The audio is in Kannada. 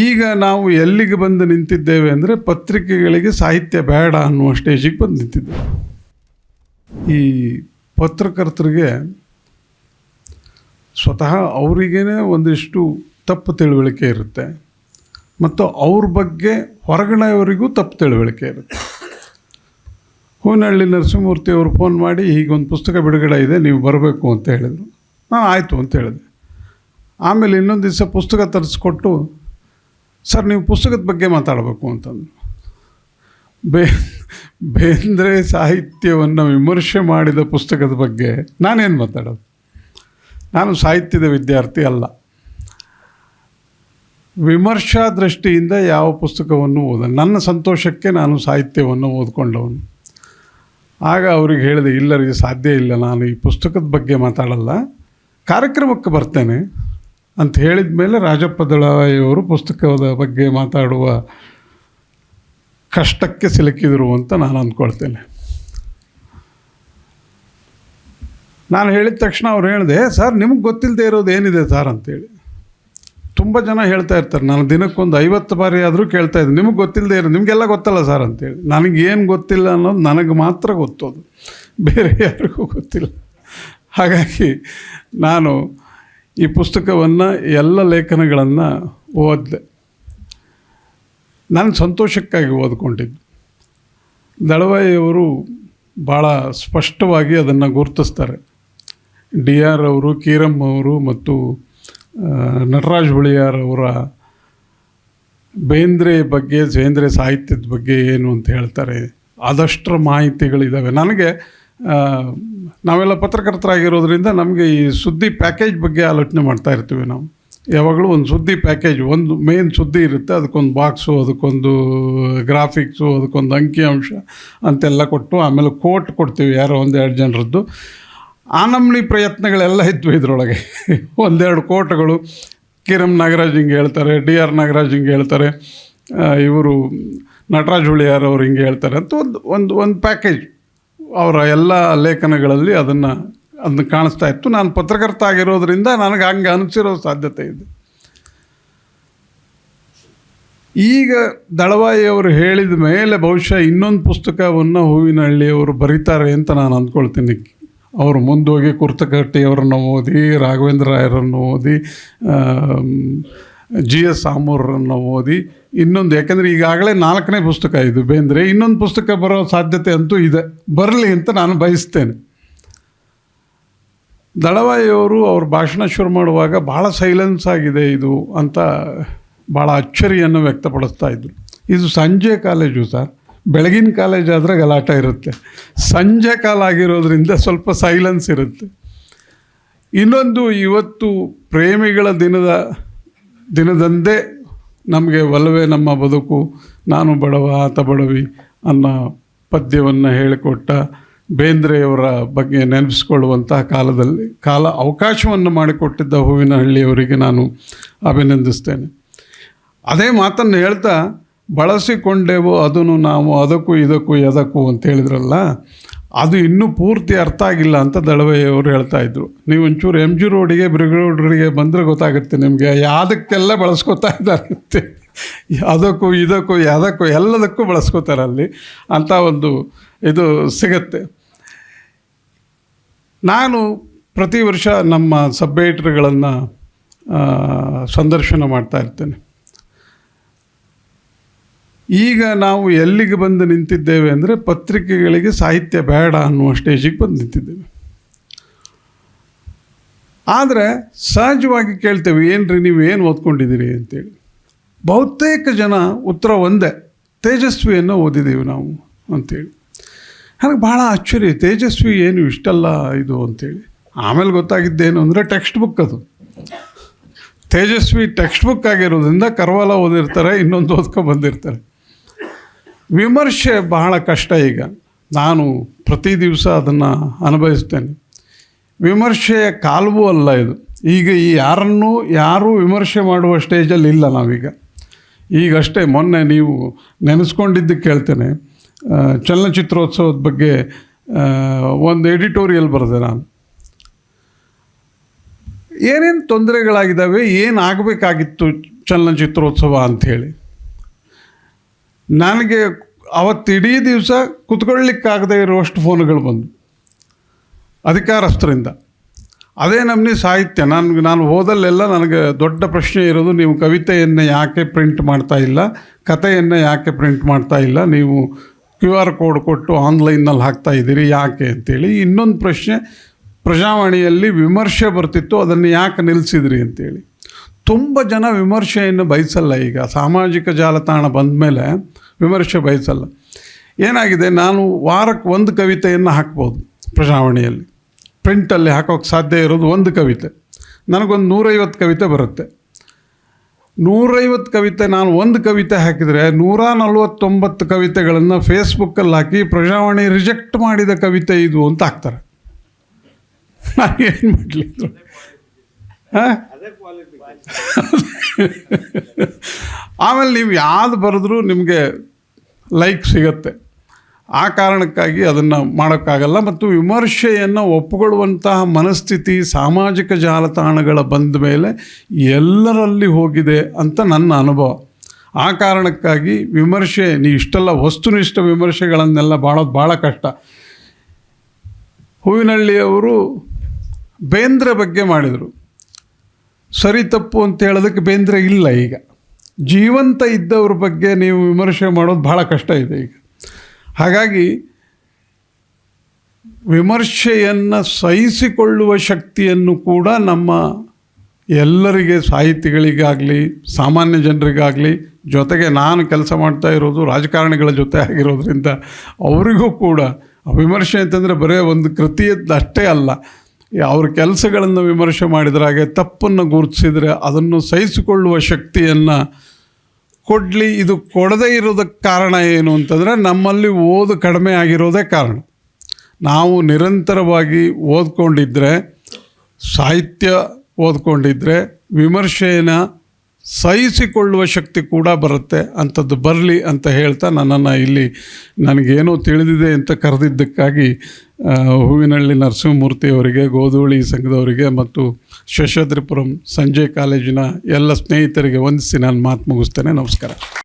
ಈಗ ನಾವು ಎಲ್ಲಿಗೆ ಬಂದು ನಿಂತಿದ್ದೇವೆ ಅಂದರೆ ಪತ್ರಿಕೆಗಳಿಗೆ ಸಾಹಿತ್ಯ ಬೇಡ ಅನ್ನುವ ಸ್ಟೇಜಿಗೆ ಬಂದು ನಿಂತಿದ್ದೇವೆ. ಈ ಪತ್ರಕರ್ತರಿಗೆ ಸ್ವತಃ ಅವರಿಗೇ ಒಂದಿಷ್ಟು ತಪ್ಪು ತಿಳುವಳಿಕೆ ಇರುತ್ತೆ ಮತ್ತು ಅವ್ರ ಬಗ್ಗೆ ಹೊರಗಡೆಯವರಿಗೂ ತಪ್ಪು ತಿಳುವಳಿಕೆ ಇರುತ್ತೆ. ಹೂನಹಳ್ಳಿ ನರಸಿಂಹಮೂರ್ತಿ ಅವರು ಫೋನ್ ಮಾಡಿ ಒಂದು ಪುಸ್ತಕ ಬಿಡುಗಡೆ ಇದೆ, ನೀವು ಬರಬೇಕು ಅಂತ ಹೇಳಿದರು. ನಾನು ಆಯಿತು ಅಂತ ಹೇಳಿದೆ. ಆಮೇಲೆ ಇನ್ನೊಂದು ದಿವಸ ಪುಸ್ತಕ ತರಿಸ್ಕೊಟ್ಟು ಸರ್, ನೀವು ಪುಸ್ತಕದ ಬಗ್ಗೆ ಮಾತಾಡಬೇಕು ಅಂತಂದು ಬೇ, ಬೇಂದ್ರೆ ಸಾಹಿತ್ಯವನ್ನು ವಿಮರ್ಶೆ ಮಾಡಿದ ಪುಸ್ತಕದ ಬಗ್ಗೆ ನಾನೇನು ಮಾತಾಡೋದು? ನಾನು ಸಾಹಿತ್ಯದ ವಿದ್ಯಾರ್ಥಿ ಅಲ್ಲ. ವಿಮರ್ಶಾ ದೃಷ್ಟಿಯಿಂದ ಯಾವ ಪುಸ್ತಕವನ್ನು ಓದ, ನನ್ನ ಸಂತೋಷಕ್ಕೆ ನಾನು ಸಾಹಿತ್ಯವನ್ನು ಓದ್ಕೊಂಡವನು. ಆಗ ಅವ್ರಿಗೆ ಹೇಳಿದೆ ಇಲ್ಲರಿಗೆ ಸಾಧ್ಯ ಇಲ್ಲ, ನಾನು ಈ ಪುಸ್ತಕದ ಬಗ್ಗೆ ಮಾತಾಡಲ್ಲ. ಕಾರ್ಯಕ್ರಮಕ್ಕೆ ಬರ್ತೇನೆ. ಅಂತ ಹೇಳಿದ ಮೇಲೆ ರಾಜಪ್ಪ ದಳವಾಯಿಯವರು ಪುಸ್ತಕದ ಬಗ್ಗೆ ಮಾತಾಡುವ ಕಷ್ಟಕ್ಕೆ ಸಿಲುಕಿದರು ಅಂತ ನಾನು ಅಂದ್ಕೊಳ್ತೇನೆ. ನಾನು ಹೇಳಿದ ತಕ್ಷಣ ಅವ್ರು ಹೇಳಿದೆ, ಸರ್, ನಿಮಗೆ ಗೊತ್ತಿಲ್ಲದೆ ಇರೋದು ಏನಿದೆ ಸರ್? ಅಂತೇಳಿ. ತುಂಬ ಜನ ಹೇಳ್ತಾ ಇರ್ತಾರೆ, ನಾನು ದಿನಕ್ಕೊಂದು ಐವತ್ತು ಬಾರಿ ಆದರೂ ಕೇಳ್ತಾ ಇದ್ದೆ ನಿಮಗೆ ಗೊತ್ತಿಲ್ಲದೆ ಇರೋ ನಿಮಗೆಲ್ಲ ಗೊತ್ತಲ್ಲ ಸರ್? ಅಂತೇಳಿ. ನನಗೇನು ಗೊತ್ತಿಲ್ಲ ಅನ್ನೋದು ನನಗೆ ಮಾತ್ರ ಗೊತ್ತೋದು, ಬೇರೆ ಯಾರಿಗೂ ಗೊತ್ತಿಲ್ಲ. ಹಾಗಾಗಿ ನಾನು ಈ ಪುಸ್ತಕವನ್ನು ಎಲ್ಲ ಲೇಖನಗಳನ್ನು ಓದಿದೆ. ನಾನು ಸಂತೋಷಕ್ಕಾಗಿ ಓದ್ಕೊಂಡಿದ್ದು. ದಳವಾಯಿಯವರು ಭಾಳ ಸ್ಪಷ್ಟವಾಗಿ ಅದನ್ನು ಗುರುತಿಸ್ತಾರೆ. ಡಿ ಆರ್ ಅವರು ಕೀರಮ್ ಅವರು ಮತ್ತು ನಟರಾಜ್ ಹುಳಿಯಾರ್ ಅವರ ಬೇಂದ್ರೆ ಬಗ್ಗೆ, ಬೇಂದ್ರೆ ಸಾಹಿತ್ಯದ ಬಗ್ಗೆ ಏನು ಅಂತ ಹೇಳ್ತಾರೆ, ಆದಷ್ಟರ ಮಾಹಿತಿಗಳಿದ್ದಾವೆ ನನಗೆ ನಾವೆಲ್ಲ ಪತ್ರಕರ್ತರಾಗಿರೋದ್ರಿಂದ ನಮಗೆ ಈ ಸುದ್ದಿ ಪ್ಯಾಕೇಜ್ ಬಗ್ಗೆ ಆಲೋಚನೆ ಮಾಡ್ತಾ ಇರ್ತೀವಿ ನಾವು. ಯಾವಾಗಲೂ ಒಂದು ಸುದ್ದಿ ಪ್ಯಾಕೇಜ್ ಒಂದು ಮೇನ್ ಸುದ್ದಿ ಇರುತ್ತೆ, ಅದಕ್ಕೊಂದು ಬಾಕ್ಸು ಅದಕ್ಕೊಂದು ಗ್ರಾಫಿಕ್ಸು ಅದಕ್ಕೊಂದು ಅಂಕಿಅಂಶ ಅಂತೆಲ್ಲ ಕೊಟ್ಟು ಆಮೇಲೆ ಕೋಟ್ ಕೊಡ್ತೀವಿ ಯಾರೋ ಒಂದೆರಡು ಜನರದ್ದು. ಆನಮ್ಲಿ ಪ್ರಯತ್ನಗಳೆಲ್ಲ ಇದ್ವು ಇದರೊಳಗೆ. ಒಂದೆರಡು ಕೋಟ್ಗಳು ಕಿರಮ್ ನಾಗರಾಜ್ ಹಿಂಗೆ ಹೇಳ್ತಾರೆ, ಡಿ ಆರ್ ನಾಗರಾಜ್ ಹಿಂಗೆ ಹೇಳ್ತಾರೆ ಇವರು ನಟರಾಜ್ ಹುಳಿಯಾರ್ ಅವ್ರು ಹಿಂಗೆ ಹೇಳ್ತಾರೆ ಅಂತ ಒಂದು ಒಂದು ಒಂದು ಪ್ಯಾಕೇಜ್ ಅವರ ಎಲ್ಲ ಲೇಖನಗಳಲ್ಲಿ ಅದನ್ನು, ಅದನ್ನ ಕಾಣಿಸ್ತಾ ಇತ್ತು. ನಾನು ಪತ್ರಕರ್ತ ಆಗಿರೋದ್ರಿಂದ ನನಗೆ ಹಂಗೆ ಅನಿಸಿರೋ ಸಾಧ್ಯತೆ ಇದೆ. ಈಗ ದಳವಾಯಿಯವರು ಹೇಳಿದ ಮೇಲೆ ಬಹುಶಃ ಇನ್ನೊಂದು ಪುಸ್ತಕವನ್ನು ಹೂವಿನಹಳ್ಳಿಯವರು ಬರೀತಾರೆ ಅಂತ ನಾನು ಅಂದ್ಕೊಳ್ತೀನಿ. ಅವರು ಮುಂದೋಗಿ ಕುರ್ತಕಟ್ಟಿಯವರನ್ನು ಓದಿ, ರಾಘವೇಂದ್ರ ರಾಯರನ್ನು ಓದಿ ಜಿ ಎಸ್ ಆಮೂರನ್ನು ಓದಿ ಇನ್ನೊಂದು, ಯಾಕೆಂದರೆ ಈಗಾಗಲೇ ನಾಲ್ಕನೇ ಪುಸ್ತಕ ಇದು ಬೇಂದ್ರೆ, ಇನ್ನೊಂದು ಪುಸ್ತಕ ಬರೋ ಸಾಧ್ಯತೆ ಅಂತೂ ಇದೆ. ಬರಲಿ ಅಂತ ನಾನು ಬಯಸ್ತೇನೆ. ದಳವಾಯಿಯವರು ಅವ್ರ ಭಾಷಣ ಶುರು ಮಾಡುವಾಗ ಭಾಳ ಸೈಲೆನ್ಸ್ ಆಗಿದೆ ಇದು ಅಂತ ಭಾಳ ಅಚ್ಚರಿಯನ್ನು ವ್ಯಕ್ತಪಡಿಸ್ತಾ ಇದ್ದರು ಇದು ಸಂಜೆ ಕಾಲೇಜು ಸರ್. ಬೆಳಗಿನ ಕಾಲೇಜ್ ಆದರೆ ಗಲಾಟ ಇರುತ್ತೆ. ಸಂಜೆ ಕಾಲ ಆಗಿರೋದ್ರಿಂದ ಸ್ವಲ್ಪ ಸೈಲೆನ್ಸ್ ಇರುತ್ತೆ. ಇನ್ನೊಂದು, ಇವತ್ತು ಪ್ರೇಮಿಗಳ ದಿನದ ದಿನದಂದೇ ನಮಗೆ ಒಲವೇ ನಮ್ಮ ಬದುಕು, ನಾನು ಬಡವ, ಆತ ಬಡವಿ ಅನ್ನೋ ಪದ್ಯವನ್ನು ಹೇಳಿಕೊಟ್ಟ ಬೇಂದ್ರೆಯವರ ಬಗ್ಗೆ ನೆನಪಿಸ್ಕೊಳ್ಳುವಂತಹ ಕಾಲದಲ್ಲಿ, ಕಾಲ ಅವಕಾಶವನ್ನು ಮಾಡಿಕೊಟ್ಟಿದ್ದ ಹೂವಿನಹಳ್ಳಿಯವರಿಗೆ ನಾನು ಅಭಿನಂದಿಸ್ತೇನೆ. ಅದೇ ಮಾತನ್ನು ಹೇಳ್ತಾ, ಬಳಸಿಕೊಂಡೆವು ಅದನ್ನು ನಾವು, ಅದಕ್ಕೂ ಇದಕ್ಕೂ ಎದಕ್ಕೂ ಅಂತ ಹೇಳಿದ್ರಲ್ಲ ಅದು ಇನ್ನೂ ಪೂರ್ತಿ ಅರ್ಥ ಆಗಿಲ್ಲ ಅಂತ ದಳವಯ್ಯವರು ಹೇಳ್ತಾ ಇದ್ರು. ನೀವು ಒಂಚೂರು ಎಂ ಜಿ ರೋಡಿಗೆ ಬ್ರಿಗೇಡ್ರಿಗೆ ಬಂದರೆ ಗೊತ್ತಾಗುತ್ತೆ ನಿಮಗೆ. ಯಾವುದಕ್ಕೆಲ್ಲ ಬಳಸ್ಕೊತಾ ಇದ್ದಾರೆ ಅದಕ್ಕೂ ಇದಕ್ಕೂ, ಯಾವುದಕ್ಕೂ, ಎಲ್ಲದಕ್ಕೂ ಬಳಸ್ಕೊತಾರೆ ಅಲ್ಲಿ ಅಂತ ಒಂದು ಇದು ಸಿಗತ್ತೆ. ನಾನು ಪ್ರತಿ ವರ್ಷ ನಮ್ಮ ಸಬ್ ಎಡಿಟರ್ಗಳನ್ನು ಸಂದರ್ಶನ ಮಾಡ್ತಾ ಇರ್ತೇನೆ. ಈಗ ನಾವು ಎಲ್ಲಿಗೆ ಬಂದು ನಿಂತಿದ್ದೇವೆ ಅಂದರೆ ಪತ್ರಿಕೆಗಳಿಗೆ ಸಾಹಿತ್ಯ ಬೇಡ ಅನ್ನುವ ಸ್ಟೇಜಿಗೆ ಬಂದು ನಿಂತಿದ್ದೇವೆ. ಆದರೆ ಸಹಜವಾಗಿ ಕೇಳ್ತೇವೆ, ಏನ್ರಿ ನೀವು ಏನು ಓದ್ಕೊಂಡಿದ್ದೀರಿ ಅಂತೇಳಿ. ಬಹುತೇಕ ಜನ ಉತ್ತರ ಒಂದೇ, ತೇಜಸ್ವಿಯನ್ನು ಓದಿದ್ದೀವಿ ನಾವು ಅಂತೇಳಿ. ನನಗೆ ಭಾಳ ಆಶ್ಚರ್ಯ, ತೇಜಸ್ವಿ ಏನು ಇಷ್ಟಲ್ಲ ಇದು ಅಂತೇಳಿ. ಆಮೇಲೆ ಗೊತ್ತಾಗಿದ್ದೇನು ಅಂದರೆ ಟೆಕ್ಸ್ಟ್ ಬುಕ್ ಅದು. ತೇಜಸ್ವಿ ಟೆಕ್ಸ್ಟ್ ಬುಕ್ ಆಗಿರೋದ್ರಿಂದ ಕರ್ವಾಲ ಓದಿರ್ತಾರೆ, ಇನ್ನೊಂದು ಓದ್ಕೊಂಡು ಬಂದಿರ್ತಾರೆ. ವಿಮರ್ಶೆ ಬಹಳ ಕಷ್ಟ ಈಗ. ನಾನು ಪ್ರತಿ ದಿವಸ ಅದನ್ನು ಅನುಭವಿಸ್ತೇನೆ. ವಿಮರ್ಶೆಯ ಕಾಲವೂ ಅಲ್ಲ ಇದು. ಈಗ ಈ ಯಾರನ್ನೂ, ಯಾರೂ ವಿಮರ್ಶೆ ಮಾಡುವ ಸ್ಟೇಜಲ್ಲಿ ಇಲ್ಲ ನಾವೀಗ. ಈಗಷ್ಟೇ ಮೊನ್ನೆ ನೀವು ನೆನೆಸ್ಕೊಂಡಿದ್ದಕ್ಕೆ ಕೇಳ್ತೇನೆ. ಚಲನಚಿತ್ರೋತ್ಸವದ ಬಗ್ಗೆ ಒಂದು ಎಡಿಟೋರಿಯಲ್ ಬರೆದೆ ನಾನು. ಏನೇನು ತೊಂದರೆಗಳಾಗಿದ್ದಾವೆ, ಏನು ಆಗಬೇಕಾಗಿತ್ತು ಚಲನಚಿತ್ರೋತ್ಸವ ಅಂಥೇಳಿ? ನನಗೆ ಅವತ್ತು ಇಡೀ ದಿವಸ ಕುತ್ಕೊಳ್ಳಿಕ್ಕಾಗದೇ ಇರುವಷ್ಟು ಫೋನ್ಗಳು ಬಂದು ಅಧಿಕಾರಸ್ಥರಿಂದ. ಅದೇ ನಮ್ಮನೆ ಸಾಹಿತ್ಯ. ನನಗೆ ನಾನು ಓದಲ್ಲೆಲ್ಲ ನನಗೆ ದೊಡ್ಡ ಪ್ರಶ್ನೆ ಇರೋದು, ನೀವು ಕವಿತೆಯನ್ನು ಯಾಕೆ ಪ್ರಿಂಟ್ ಮಾಡ್ತಾ ಇಲ್ಲ? ಕಥೆಯನ್ನು ಯಾಕೆ ಪ್ರಿಂಟ್ ಮಾಡ್ತಾ ಇಲ್ಲ? ನೀವು ಕ್ಯೂ ಆರ್ ಕೋಡ್ ಕೊಟ್ಟು ಆನ್ಲೈನಲ್ಲಿ ಹಾಕ್ತಾ ಇದ್ದೀರಿ, ಯಾಕೆ ಅಂತೇಳಿ ಇನ್ನೊಂದು ಪ್ರಶ್ನೆ ಪ್ರಜಾವಾಣಿಯಲ್ಲಿ ವಿಮರ್ಶೆ ಬರ್ತಿತ್ತು, ಅದನ್ನು ಯಾಕೆ ನಿಲ್ಲಿಸಿದ್ರಿ ಅಂತೇಳಿ. ತುಂಬ ಜನ ವಿಮರ್ಶೆಯನ್ನು ಬಯಸಲ್ಲ ಈಗ. ಸಾಮಾಜಿಕ ಜಾಲತಾಣ ಬಂದ ಮೇಲೆ ವಿಮರ್ಶೆ ಬಯಸಲ್ಲ. ಏನಾಗಿದೆ? ನಾನು ವಾರಕ್ಕೆ ಒಂದು ಕವಿತೆಯನ್ನು ಹಾಕ್ಬೋದು ಪ್ರಜಾವಾಣಿಯಲ್ಲಿ ಪ್ರಿಂಟಲ್ಲಿ ಹಾಕೋಕ್ಕೆ ಸಾಧ್ಯ ಇರೋದು ಒಂದು ಕವಿತೆ. ನನಗೊಂದು ನೂರೈವತ್ತು ಕವಿತೆ ಬರುತ್ತೆ. ನೂರೈವತ್ತು ಕವಿತೆ ನಾನು ಒಂದು ಕವಿತೆ ಹಾಕಿದರೆ ನೂರ ನಲ್ವತ್ತೊಂಬತ್ತು ಕವಿತೆಗಳನ್ನು ಫೇಸ್ಬುಕ್ಕಲ್ಲಿ ಹಾಕಿ ಪ್ರಜಾವಾಣಿ ರಿಜೆಕ್ಟ್ ಮಾಡಿದ ಕವಿತೆ ಇದು ಅಂತ ಹಾಕ್ತಾರೆ. ನಾನು ಏನು ಮಾಡಲಿ? ಹಾಂ? ಆಮೇಲೆ ನೀವು ಯಾವ್ದು ಬರೆದ್ರೂ ನಿಮಗೆ ಲೈಕ್ ಸಿಗತ್ತೆ. ಆ ಕಾರಣಕ್ಕಾಗಿ ಅದನ್ನು ಮಾಡೋಕ್ಕಾಗಲ್ಲ ಮತ್ತು ವಿಮರ್ಶೆಯನ್ನು ಒಪ್ಪಿಕೊಳ್ಳುವಂತಹ ಮನಸ್ಥಿತಿ ಸಾಮಾಜಿಕ ಜಾಲತಾಣಗಳ ಬಂದ ಮೇಲೆ ಎಲ್ಲರಲ್ಲಿ ಹೋಗಿದೆ ಅಂತ ನನ್ನ ಅನುಭವ. ಆ ಕಾರಣಕ್ಕಾಗಿ ವಿಮರ್ಶೆ ನೀವು ಇಷ್ಟೆಲ್ಲ ವಸ್ತುನಿಷ್ಠ ವಿಮರ್ಶೆಗಳನ್ನೆಲ್ಲ ಮಾಡೋದು ಭಾಳ ಕಷ್ಟ. ಹೂವಿನಹಳ್ಳಿಯವರು ಬೇಂದ್ರೆ ಬಗ್ಗೆ ಮಾಡಿದರು. ಸರಿ ತಪ್ಪು ಅಂತ ಹೇಳೋದಕ್ಕೆ ಬೇಂದ್ರೆ ಇಲ್ಲ ಈಗ. ಜೀವಂತ ಇದ್ದವ್ರ ಬಗ್ಗೆ ನೀವು ವಿಮರ್ಶೆ ಮಾಡೋದು ಭಾಳ ಕಷ್ಟ ಇದೆ ಈಗ. ಹಾಗಾಗಿ ವಿಮರ್ಶೆಯನ್ನು ಸಹಿಸಿಕೊಳ್ಳುವ ಶಕ್ತಿಯನ್ನು ಕೂಡ ನಮ್ಮ ಎಲ್ಲರಿಗೆ, ಸಾಹಿತಿಗಳಿಗಾಗಲಿ, ಸಾಮಾನ್ಯ ಜನರಿಗಾಗಲಿ, ಜೊತೆಗೆ ನಾನು ಕೆಲಸ ಮಾಡ್ತಾ ಇರೋದು ರಾಜಕಾರಣಿಗಳ ಜೊತೆ ಆಗಿರೋದ್ರಿಂದ ಅವರಿಗೂ ಕೂಡ ವಿಮರ್ಶೆ ಅಂತಂದರೆ ಬರೀ ಒಂದು ಕೃತಿಯದ್ದು ಅಷ್ಟೇ ಅಲ್ಲ. ಅವ್ರ ಕೆಲಸಗಳನ್ನು ವಿಮರ್ಶೆ ಮಾಡಿದ್ರಾಗೆ ತಪ್ಪನ್ನು ಗುರುತಿಸಿದರೆ ಅದನ್ನು ಸಹಿಸಿಕೊಳ್ಳುವ ಶಕ್ತಿಯನ್ನು ಕೊಡಲಿ, ಇದು ಕೊಡದೇ ಇರೋದಕ್ಕೆ ಕಾರಣ ಏನು ಅಂತಂದರೆ ನಮ್ಮಲ್ಲಿ ಓದು ಕಡಿಮೆ ಆಗಿರೋದೇ ಕಾರಣ. ನಾವು ನಿರಂತರವಾಗಿ ಓದ್ಕೊಂಡಿದ್ದರೆ ಸಾಹಿತ್ಯ ಓದ್ಕೊಂಡಿದ್ದರೆ ವಿಮರ್ಶೆಯನ್ನು ಸಹಿಸಿಕೊಳ್ಳುವ ಶಕ್ತಿ ಕೂಡ ಬರುತ್ತೆ. ಅಂಥದ್ದು ಬರಲಿ ಅಂತ ಹೇಳ್ತಾ ನನ್ನನ್ನು ಇಲ್ಲಿ ನನಗೇನೋ ತಿಳಿದಿದೆ ಅಂತ ಕರೆದಿದ್ದಕ್ಕಾಗಿ ಹೂವಿನಹಳ್ಳಿ ನರಸಿಂಹಮೂರ್ತಿಯವರಿಗೆ ಗೋಧೂಳಿ ಸಂಘದವರಿಗೆ ಮತ್ತು ಶಶಾದ್ರಿಪುರಂ ಸಂಜಯ್ ಕಾಲೇಜಿನ ಎಲ್ಲ ಸ್ನೇಹಿತರಿಗೆ ವಂದಿಸಿ ನಾನು ಮಾತು ಮುಗಿಸ್ತೇನೆ. ನಮಸ್ಕಾರ.